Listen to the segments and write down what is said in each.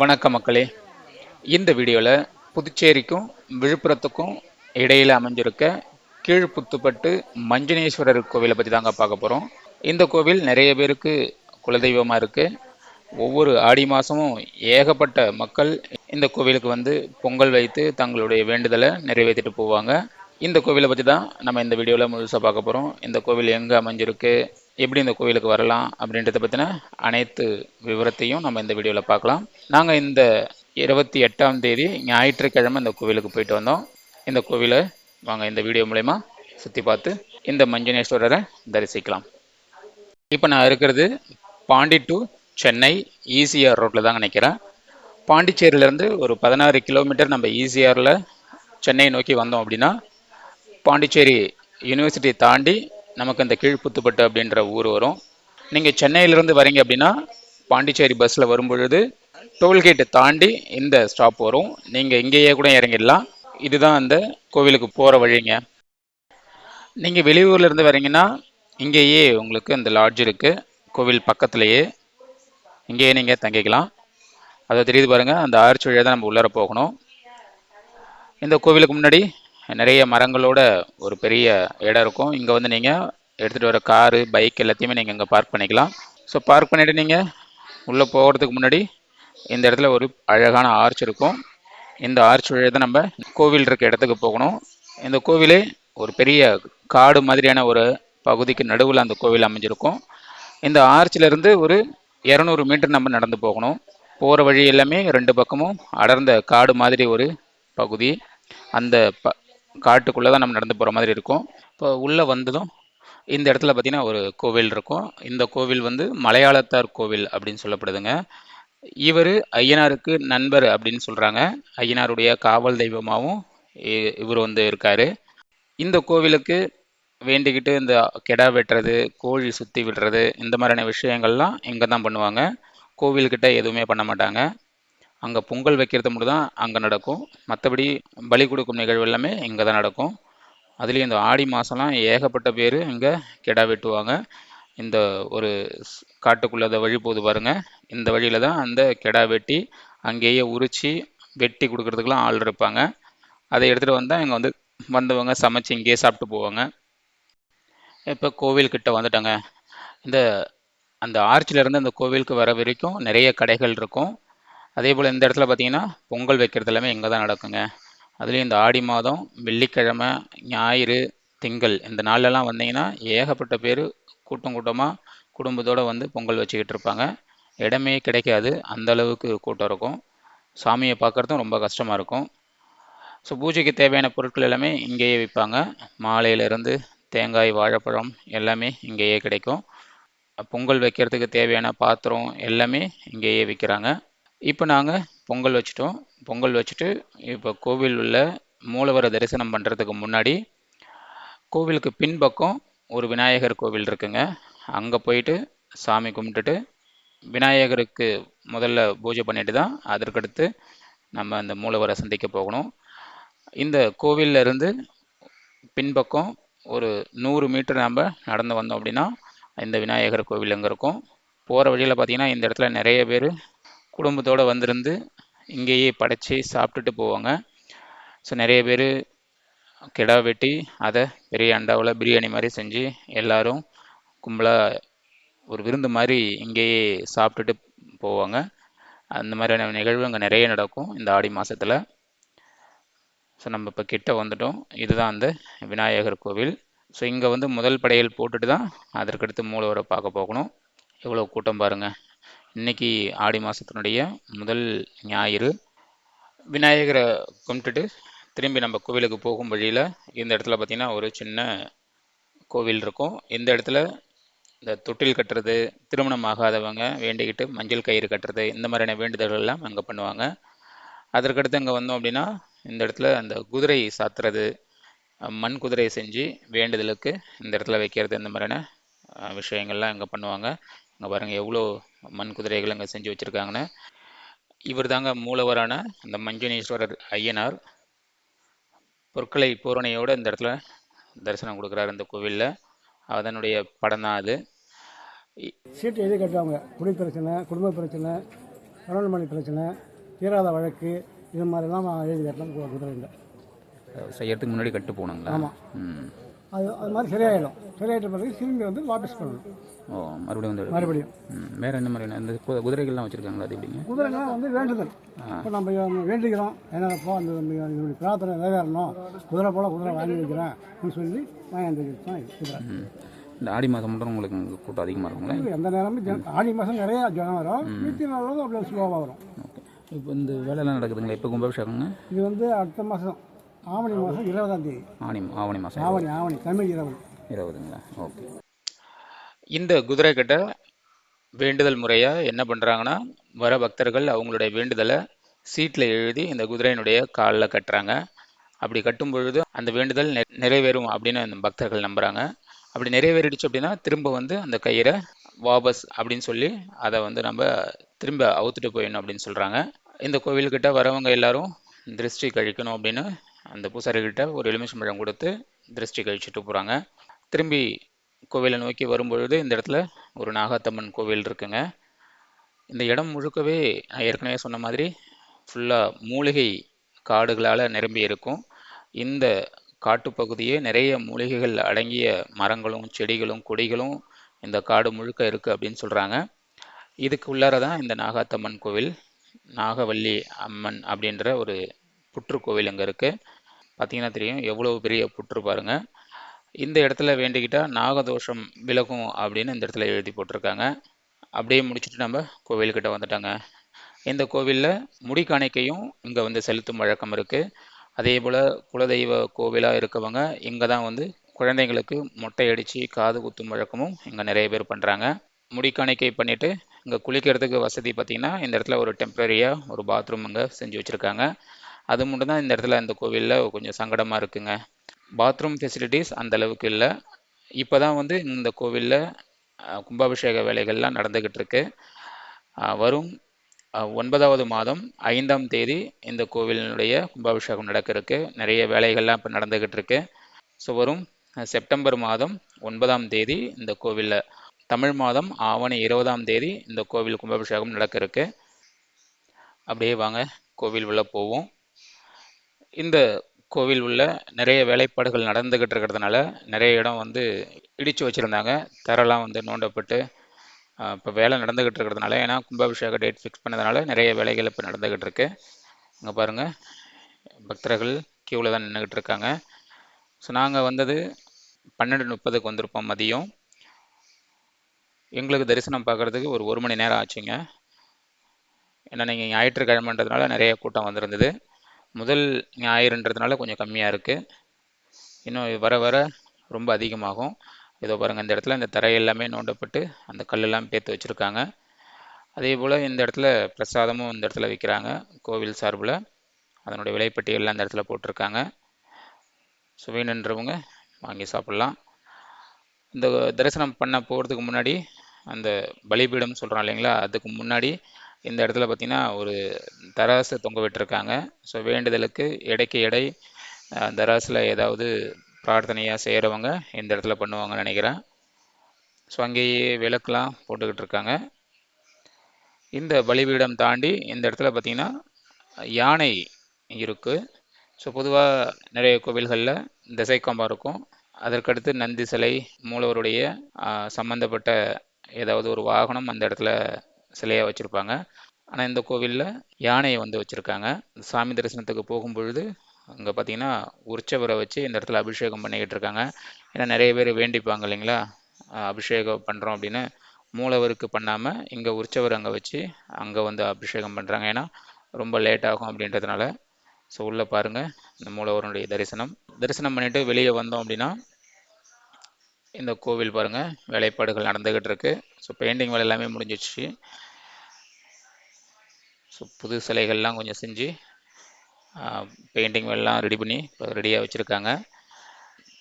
வணக்கம் மக்களே. இந்த வீடியோவில் புதுச்சேரிக்கும் விழுப்புரத்துக்கும் இடையில் அமைஞ்சிருக்க கீழ்புத்துப்பட்டு மஞ்சனேஸ்வரர் கோவிலை பற்றி தாங்க பார்க்க போகிறோம் இந்த கோவில் நிறைய பேருக்கு குலதெய்வமாக இருக்குது ஒவ்வொரு ஆடி மாதமும் ஏகப்பட்ட மக்கள் இந்த கோவிலுக்கு வந்து பொங்கல் வைத்து தங்களுடைய வேண்டுதலை நிறைவேற்றிட்டு போவாங்க. இந்த கோவிலை பற்றி தான் நம்ம இந்த வீடியோவில் முழுசாக பார்க்க போகிறோம் இந்த கோவில் எங்கே அமைஞ்சிருக்கு? எப்படி இந்த கோவிலுக்கு வரலாம் அப்படின்றத பற்றின அனைத்து விவரத்தையும் நம்ம இந்த வீடியோவில் பார்க்கலாம். நாங்கள் இந்த இருபத்தி எட்டாம் தேதி ஞாயிற்றுக்கிழமை இந்த கோவிலுக்கு போயிட்டு வந்தோம். இந்த கோவிலை வாங்க இந்த வீடியோ மூலயமா சுற்றி பார்த்து இந்த மஞ்சனேஸ்வரரை தரிசிக்கலாம். இப்போ நான் இருக்கிறது பாண்டி டு சென்னை ஈசிஆர் ரோட்டில் தாங்க நினைக்கிறேன் பாண்டிச்சேரியிலேருந்து ஒரு பதினாறு கிலோமீட்டர் நம்ம ஈசிஆரில் சென்னை நோக்கி வந்தோம் அப்படின்னா பாண்டிச்சேரி யூனிவர்சிட்டி தாண்டி நமக்கு இந்த கீழ்ப்புத்துப்பட்டு அப்படின்ற ஊர் வரும். நீங்கள் சென்னையிலேருந்து வரீங்க அப்படின்னா பாண்டிச்சேரி பஸ்ஸில் வரும்பொழுது டோல்கேட்டை தாண்டி இந்த ஸ்டாப் வரும். நீங்கள் இங்கேயே கூட இறங்கிடலாம். இதுதான் அந்த கோவிலுக்கு போகிற வழிங்க. நீங்கள் வெளியூர்லேருந்து வரீங்கன்னா இங்கேயே உங்களுக்கு இந்த லாட்ஜ் இருக்குது கோவில் பக்கத்துலேயே. இங்கேயே நீங்கள் தங்கிக்கலாம். அதை தெரியுது பாருங்கள் அந்த ஆர்ச்சி வழியாக தான் நம்ம உள்ளார போகணும். இந்த கோவிலுக்கு முன்னாடி நிறைய மரங்களோட ஒரு பெரிய இடம் இருக்கும். இங்கே வந்து நீங்கள் எடுத்துகிட்டு வர காரு பைக் எல்லாத்தையுமே நீங்கள் இங்கே பார்க் பண்ணிக்கலாம். ஸோ பார்க் பண்ணிவிட்டு நீங்கள் உள்ளே போகிறதுக்கு முன்னாடி இந்த இடத்துல ஒரு அழகான ஆர்ச் இருக்கும். இந்த ஆர்ச் வழியாக தான் நம்ம கோவில் இருக்க இடத்துக்கு போகணும். இந்த கோவிலே ஒரு பெரிய காடு மாதிரியான ஒரு பகுதிக்கு நடுவில் அந்த கோவில் அமைஞ்சிருக்கும். இந்த ஆர்ச்சிலேருந்து ஒரு இரநூறு மீட்டர் நம்ம நடந்து போகணும். போகிற வழி எல்லாமே ரெண்டு பக்கமும் அடர்ந்த காடு மாதிரி ஒரு பகுதி. அந்த ப காட்டுக்குள்ளே தான் நம்ம நடந்து போகிற மாதிரி இருக்கும். இப்போ உள்ளே வந்ததும் இந்த இடத்துல பார்த்தீங்கன்னா ஒரு கோவில் இருக்கும். இந்த கோவில் வந்து மலையாளத்தார் கோவில் அப்படின்னு சொல்லப்படுதுங்க. இவர் ஐயனாருக்கு நண்பர் அப்படின்னு சொல்கிறாங்க ஐயனாருடைய காவல் தெய்வமாகவும் இ- இவர் வந்து இருக்கார். இந்த கோவிலுக்கு வேண்டிக்கிட்டு இந்த கெடா வெட்டுறது கோழி சுற்றி விடுறது இந்த மாதிரியான விஷயங்கள்லாம் இங்கே தான் பண்ணுவாங்க. கோவில்கிட்ட எதுவுமே பண்ண மாட்டாங்க. அங்கே பொங்கல் வைக்கிறது மட்டும் தான் அங்கே நடக்கும். மற்றபடி பலி கொடுக்கும் நிகழ்வு எல்லாமே இங்கே தான் நடக்கும். அதுலேயும் இந்த ஆடி மாதம்லாம் ஏகப்பட்ட பேர் இங்கே கெடா வெட்டுவாங்க. இந்த ஒரு காட்டுக்குள்ளே அதை வழி போகுது பாருங்க. இந்த வழியில தான் அந்த கெடா வெட்டி அங்கேயே உரிச்சு வெட்டி கொடுக்குறதுக்கெலாம் ஆள் இருப்பாங்க. அதை எடுத்துகிட்டு வந்தால் இங்கே வந்து வந்தவங்க சமைச்சு இங்கேயே சாப்பிட்டு போவாங்க. இப்போ கோவில்கிட்ட வந்துட்டாங்க. இந்த அந்த ஆர்ச்சிலேருந்து அந்த கோவிலுக்கு வர வரைக்கும் நிறைய கடைகள் இருக்கும். அதே போல் இந்த இடத்துல பார்த்தீங்கன்னா பொங்கல் வைக்கிறது எல்லாமே இங்கே தான் நடக்குங்க. அதுலேயும் இந்த ஆடி மாதம் வெள்ளிக்கிழமை ஞாயிறு திங்கள் இந்த நாள்லலாம் வந்தீங்கன்னா ஏகப்பட்ட பேர் கூட்டம் கூட்டமாக குடும்பத்தோடு வந்து பொங்கல் வச்சுக்கிட்டு இருப்பாங்க. இடமே கிடைக்காது. அந்த அளவுக்கு கூட்டம் இருக்கும். சாமியை பார்க்குறதும் ரொம்ப கஷ்டமாக இருக்கும். ஸோ பூஜைக்கு தேவையான பொருட்கள் எல்லாமே இங்கேயே விற்பாங்க. மாலையிலேருந்து தேங்காய் வாழைப்பழம் எல்லாமே இங்கேயே கிடைக்கும். பொங்கல் வைக்கிறதுக்கு தேவையான பாத்திரம் எல்லாமே இங்கேயே விற்கிறாங்க. இப்போ நாங்கள் பொங்கல் வச்சுட்டோம். பொங்கல் வச்சுட்டு இப்போ கோவில் உள்ள மூலவரை தரிசனம் பண்ணுறதுக்கு முன்னாடி கோவிலுக்கு பின்பக்கம் ஒரு விநாயகர் கோவில் இருக்குங்க. அங்கே போயிட்டு சாமி கும்பிட்டுட்டு விநாயகருக்கு முதல்ல பூஜை பண்ணிட்டு தான் அதற்கடுத்து நம்ம அந்த மூலவரை சந்திக்க போகணும். இந்த கோவிலிருந்து இருந்து பின்பக்கம் ஒரு நூறு மீட்டர் நம்ம நடந்து வந்தோம் அப்படின்னா இந்த விநாயகர் கோவில் அங்கே இருக்கும். போகிற வழியில் பார்த்தீங்கன்னா இந்த இடத்துல நிறைய பேர் குடும்பத்தோடு வந்திருந்து இங்கேயே படைச்சி சாப்பிட்டுட்டு போவாங்க. ஸோ நிறைய பேர் கிடா வெட்டி அதை பெரிய அண்டாவில் பிரியாணி மாதிரி செஞ்சு எல்லாரும் கும்பலாக ஒரு விருந்து மாதிரி இங்கேயே சாப்பிட்டுட்டு போவாங்க. அந்த மாதிரியான நிகழ்வு அங்கே நிறைய நடக்கும் இந்த ஆடி மாதத்தில் ஸோ நம்ம இப்போ கிட்ட வந்துட்டோம். இதுதான் அந்த விநாயகர் கோவில். ஸோ இங்கே வந்து முதல் படையல் போட்டுட்டு தான் அதற்கடுத்து மூலவரை பார்க்க போகணும். எவ்வளோ கூட்டம் பாருங்கள் இன்னைக்கு ஆடி மாதத்தினுடைய முதல் ஞாயிறு. விநாயகரை கும்பிட்டுட்டு திரும்பி நம்ம கோவிலுக்கு போகும் வழியில் இந்த இடத்துல பார்த்திங்கன்னா ஒரு சின்ன கோவில் இருக்கும். இந்த இடத்துல இந்த தொட்டில் கட்டுறது திருமணம் ஆகாதவங்க வேண்டிக்கிட்டு மஞ்சள் கயிறு கட்டுறது இந்த மாதிரியான வேண்டுதல்கள் எல்லாம் அங்கே பண்ணுவாங்க. அதற்கடுத்து அங்கே வந்தோம் அப்படின்னா இந்த இடத்துல அந்த குதிரை சாத்துறது மண் குதிரையை செஞ்சு வேண்டுதலுக்கு இந்த இடத்துல வைக்கிறது இந்த மாதிரியான விஷயங்கள்லாம் இங்கே பண்ணுவாங்க. இங்கே பாருங்கள் எவ்வளோ மண் குதிரைகள் அங்கே செஞ்சு வச்சுருக்காங்கன்னு. இவர் தாங்க மூலவரான அந்த மஞ்சனேஸ்வரர் ஐயனார். பொற்களை பூரணையோடு இந்த இடத்துல தரிசனம் கொடுக்குறாரு இந்த கோவிலில். அதனுடைய படம் தான் அது சீட்டு எழுதி கட்டுவாங்க குடி பிரச்சனை குடும்ப பிரச்சனை மணி பிரச்சனை தீராத வழக்கு இது மாதிரிலாம் எழுதி கட்டலாம் கு- குதிரை இல்லை செய்யறதுக்கு முன்னாடி கட்டு போகணுங்களா? ஆமாம். அது அது மாதிரி சரியாயிடும். சரியாயிட்ட பிறகு திரும்பி வந்து வாபஸ் பண்ணணும். ஓ மறுபடியும் வந்து மறுபடியும். வேறு என்ன மாதிரியான இந்த கு- குதிரைகள்லாம் வச்சுருக்காங்களா அது எப்படிங்க? குதிரைலாம் வந்து வேண்டுதல். இப்போ நம்ம வேண்டிக்கிறோம் என்னப்போ அந்த நம்ம என்னுடைய பிரார்த்தனை நிறைவேறணும். குதிரை போல குதிரை வாங்கி வைக்கிறேன் அப்படின்னு சொல்லி வாங்கி தான் இது குதிரை ம். இந்த ஆடி மாதம் மட்டும் உங்களுக்கு இங்க கூட்டம் அதிகமாக இருக்குங்களா? இது எந்த நேரமும் ஜன- ஆடி மாதம் நிறைய ஜனம் வரும். மீத்தி நாளும் அப்படியே ஸ்லோவாக வரும். ஓகே. இப்போ இந்த வேலையெல்லாம் நடக்குதுங்களா? எப்போ கும்பாபிஷேகங்க? இது வந்து அடுத்த மாதம். ஆவணி மாதம் இருபதாம் தேதி. ஆணி ஆவணி மாதம் ஆவணி ஆவணி. தமிழ் இருபது இருபதுங்களா? ஓகே. இந்த குதிரை கிட்ட வேண்டுதல் முறையாக என்ன பண்ணுறாங்கன்னா வர பக்தர்கள் அவங்களுடைய வேண்டுதலை சீட்டில் எழுதி இந்த குதிரையினுடைய காலில் கட்டுறாங்க. அப்படி கட்டும் பொழுது அந்த வேண்டுதல் நிறைவேறும் அப்படின்னு அந்த பக்தர்கள் நம்புகிறாங்க அப்படி நிறைவேறிடுச்சு அப்படின்னா திரும்ப வந்து அந்த கயிறை வாபஸ் அப்படின்னு சொல்லி அதை வந்து நம்ம திரும்ப அவுத்துட்டு போயிடணும் அப்படின்னு சொல்கிறாங்க இந்த கோவில்கிட்ட வரவங்க எல்லாரும் திருஷ்டி கழிக்கணும் அப்படின்னு அந்த பூசாரிகிட்ட ஒரு எலுமிச்சம்பழம் கொடுத்து திருஷ்டி கழிச்சுட்டு போகிறாங்க திரும்பி கோவிலை நோக்கி வரும்பொழுது இந்த இடத்துல ஒரு நாகாத்தம்மன் கோவில் இருக்குங்க. இந்த இடம் முழுக்கவே நான் ஏற்கனவே சொன்ன மாதிரி ஃபுல்லாக மூலிகை காடுகளால் நிரம்பி இருக்கும். இந்த காட்டுப்பகுதியே நிறைய மூலிகைகள் அடங்கிய மரங்களும் செடிகளும் கொடிகளும் இந்த காடு முழுக்க இருக்குது அப்படின்னு சொல்கிறாங்க இதுக்கு உள்ளார தான் இந்த நாகாத்தம்மன் கோவில் நாகவல்லி அம்மன் அப்படின்ற ஒரு புற்று கோவில் அங்கே இருக்குது பார்த்தீங்கன்னா தெரியும். எவ்வளோ பெரிய புற்று பாருங்கள் இந்த இடத்துல வேண்டிக்கிட்டால் நாகதோஷம் விலகும் அப்படின்னு இந்த இடத்துல எழுதி போட்டிருக்காங்க. அப்படியே முடிச்சுட்டு நம்ம கோவில்கிட்ட வந்துட்டாங்க. இந்த கோவிலில் முடி காணிக்கையும் இங்கே வந்து செலுத்தும் வழக்கம் இருக்குது அதே போல் குலதெய்வ கோவிலாக இருக்கவங்க இங்கே தான் வந்து குழந்தைங்களுக்கு மொட்டை அடித்து காது குத்தும் வழக்கமும் இங்கே நிறைய பேர் பண்ணுறாங்க முடி காணிக்கை பண்ணிவிட்டு இங்கே குளிக்கிறதுக்கு வசதி பார்த்திங்கன்னா இந்த இடத்துல ஒரு டெம்ப்ரரியாக ஒரு பாத்ரூம் இங்கே செஞ்சு வச்சுருக்காங்க. அது மட்டும் தான் இந்த இடத்துல இந்த கோவிலில் கொஞ்சம் சங்கடமாக இருக்குங்க. பாத்ரூம் ஃபெசிலிட்டிஸ் அந்த அளவுக்கு இல்லை. இப்போ தான் வந்து இந்த கோவிலில் கும்பாபிஷேக வேலைகள்லாம் நடந்துக்கிட்டு இருக்கு. வரும் ஒன்பதாவது மாதம் ஐந்தாம் தேதி இந்த கோவிலினுடைய கும்பாபிஷேகம் நடக்க இருக்கு. நிறைய வேலைகள்லாம் இப்போ நடந்துக்கிட்டு இருக்கு. ஸோ வரும் செப்டம்பர் மாதம் ஒன்பதாம் தேதி இந்த கோவிலில். தமிழ் மாதம் ஆவணி இருபதாம் தேதி இந்த கோவில் கும்பாபிஷேகம் நடக்க இருக்கு. அப்படியே வாங்க கோவில் உள்ள போவோம். இந்த கோவில் உள்ள நிறைய வேலைப்பாடுகள் நடந்துக்கிட்டு இருக்கிறதுனால நிறைய இடம் வந்து இடித்து வச்சுருந்தாங்க. தரெல்லாம் வந்து நோண்டப்பட்டு இப்போ வேலை நடந்துக்கிட்டு இருக்கிறதுனால ஏன்னா கும்பாபிஷேக டேட் ஃபிக்ஸ் பண்ணதுனால நிறைய வேலைகள் இப்போ நடந்துக்கிட்டு இருக்கு. இங்கே பாருங்கள் பக்தர்கள் கியூவில் தான் நின்றுக்கிட்டு இருக்காங்க. ஸோ நாங்கள் வந்தது பன்னெண்டு முப்பதுக்கு வந்திருப்போம் மதியம். எங்களுக்கு தரிசனம் பார்க்குறதுக்கு ஒரு ஒரு மணி நேரம் ஆச்சுங்க. ஏன்னா நீங்கள் ஞாயிற்றுக்கிழமைன்றதுனால நிறைய கூட்டம் வந்திருந்தது. முதல் ஞாயிறுன்றதுனால கொஞ்சம் கம்மியாக இருக்குது இன்னும் வர வர ரொம்ப அதிகமாகும். இதோ பாருங்கள் இந்த இடத்துல இந்த தரை எல்லாமே நோண்டப்பட்டு அந்த கல்லெல்லாம் பேர்த்து வச்சுருக்காங்க. அதே போல் இந்த இடத்துல பிரசாதமும் இந்த இடத்துல விற்கிறாங்க கோவில் சார்பில். அதனுடைய விலைப்பட்டியல்லாம் இந்த இடத்துல போட்டிருக்காங்க. ஸோ வாங்கி சாப்பிட்லாம். இந்த தரிசனம் பண்ண போகிறதுக்கு முன்னாடி அந்த பலிபீடம் சொல்கிறோம் இல்லைங்களா அதுக்கு முன்னாடி இந்த இடத்துல பார்த்திங்கன்னா ஒரு தராசு தொங்க விட்டுருக்காங்க. ஸோ வேண்டுதலுக்கு எடைக்கு எடை தராசில் ஏதாவது பிரார்த்தனையாக செய்கிறவங்க இந்த இடத்துல பண்ணுவாங்கன்னு நினைக்கிறேன். ஸோ அங்கேயே விளக்குலாம் போட்டுக்கிட்டு இருக்காங்க. இந்த பலிபீடம் தாண்டி இந்த இடத்துல பார்த்திங்கன்னா யானை இருக்குது ஸோ பொதுவாக நிறைய கோவில்களில் திசைக்கம்பம் இருக்கும். அதற்கடுத்து நந்தி சிலை மூலவருடைய சம்மந்தப்பட்ட சம்பந்தப்பட்ட ஏதாவது ஒரு வாகனம் அந்த இடத்துல சிலையாக வச்சுருப்பாங்க. ஆனால் இந்த கோவிலில் யானையை வந்து வச்சுருக்காங்க. சாமி தரிசனத்துக்கு போகும்பொழுது அங்கே பார்த்தீங்கன்னா உற்சவரை வச்சு இந்த இடத்துல அபிஷேகம் பண்ணிக்கிட்டு இருக்காங்க. ஏன்னா நிறைய பேர் வேண்டிப்பாங்க இல்லைங்களா? அபிஷேகம் பண்ணுறோம் அப்படின்னு மூலவருக்கு பண்ணாமல் இங்கே உற்சவர் அங்கே வச்சு அங்கே வந்து அபிஷேகம் பண்ணுறாங்க ஏன்னா ரொம்ப லேட் ஆகும் அப்படின்றதுனால. ஸோ உள்ளே பாருங்கள் இந்த மூலவருடைய தரிசனம். தரிசனம் பண்ணிவிட்டு வெளியே வந்தோம் அப்படின்னா இந்த கோவில் பாருங்கள் வேலைப்பாடுகள் நடந்துக்கிட்டு இருக்கு. ஸோ பெயிண்டிங் வேலை எல்லாமே முடிஞ்சிடுச்சு. ஸோ புது சிலைகள்லாம் கொஞ்சம் செஞ்சு பெயிண்டிங் எல்லாம் ரெடி பண்ணி இப்போ ரெடியாக வச்சுருக்காங்க.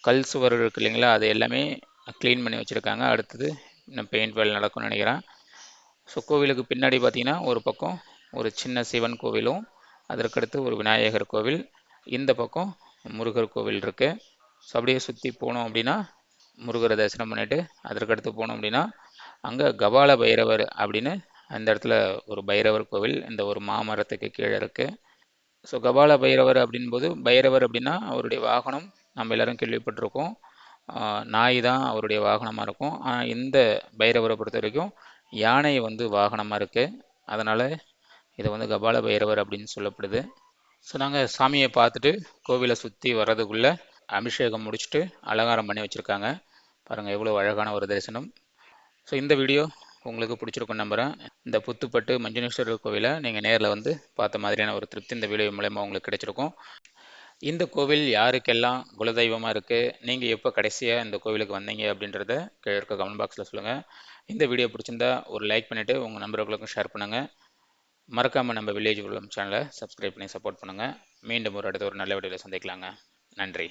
கல் சுவர் இருக்கு இல்லைங்களா அது எல்லாமே க்ளீன் பண்ணி வச்சுருக்காங்க. அடுத்தது இன்னும் பெயிண்ட் வேலை நடக்கும்னு நினைக்கிறேன். ஸோ கோவிலுக்கு பின்னாடி பார்த்திங்கன்னா ஒரு பக்கம் ஒரு சின்ன சிவன் கோவிலும் அதற்கடுத்து ஒரு விநாயகர் கோவில் இந்த பக்கம் முருகர் கோவில் இருக்குது ஸோ அப்படியே சுற்றி போனோம் அப்படின்னா முருகரை தரிசனம் பண்ணிவிட்டு அதற்கடுத்து போனோம் அப்படின்னா அங்கே கபால பைரவர் அப்படின்னு அந்த இடத்துல ஒரு பைரவர் கோவில் இந்த ஒரு மாமரத்துக்கு கீழே இருக்குது ஸோ கபால பைரவர் அப்படின்போது பைரவர் அப்படின்னா அவருடைய வாகனம் நம்ம எல்லாரும் கேள்விப்பட்டிருக்கோம். நாய் தான் அவருடைய வாகனமாக இருக்கும். ஆனால் இந்த பைரவரை பொறுத்த வரைக்கும் யானை வந்து வாகனமாக இருக்குது அதனால் இதை வந்து கபால பைரவர் அப்படின்னு சொல்லப்படுது. ஸோ நாங்கள் சாமியை பார்த்துட்டு கோவிலை சுற்றி வர்றதுக்குள்ளே அபிஷேகம் முடிச்சுட்டு அலங்காரம் பண்ணி வச்சுருக்காங்க. பாருங்கள் எவ்வளோ அழகான ஒரு தரிசனம். ஸோ இந்த வீடியோ உங்களுக்கு பிடிச்சிருக்கும் நம்புகிறேன் இந்த புத்துப்பட்டு மஞ்சனேஸ்வரர் கோவிலை நீங்கள் நேரில் வந்து பார்த்த மாதிரியான ஒரு திருப்தி இந்த வீடியோ மூலயமா உங்களுக்கு கிடைச்சிருக்கும். இந்த கோவில் யாருக்கெல்லாம் குலதெய்வமாக இருக்குது நீங்கள் எப்போ கடைசியாக இந்த கோவிலுக்கு வந்தீங்க அப்படின்றத கீழே இருக்க கமெண்ட் பாக்ஸில் சொல்லுங்கள் இந்த வீடியோ பிடிச்சிருந்தா ஒரு லைக் பண்ணிவிட்டு உங்கள் நண்பர்களுக்கும் ஷேர் பண்ணுங்கள் மறக்காமல் நம்ம வில்லேஜ் உள்ள சேனலை சப்ஸ்கிரைப் பண்ணி சப்போர்ட் பண்ணுங்கள் மீண்டும் ஒரு அடுத்த ஒரு நல்ல வீடியோவில் சந்திக்கலாங்க. நன்றி.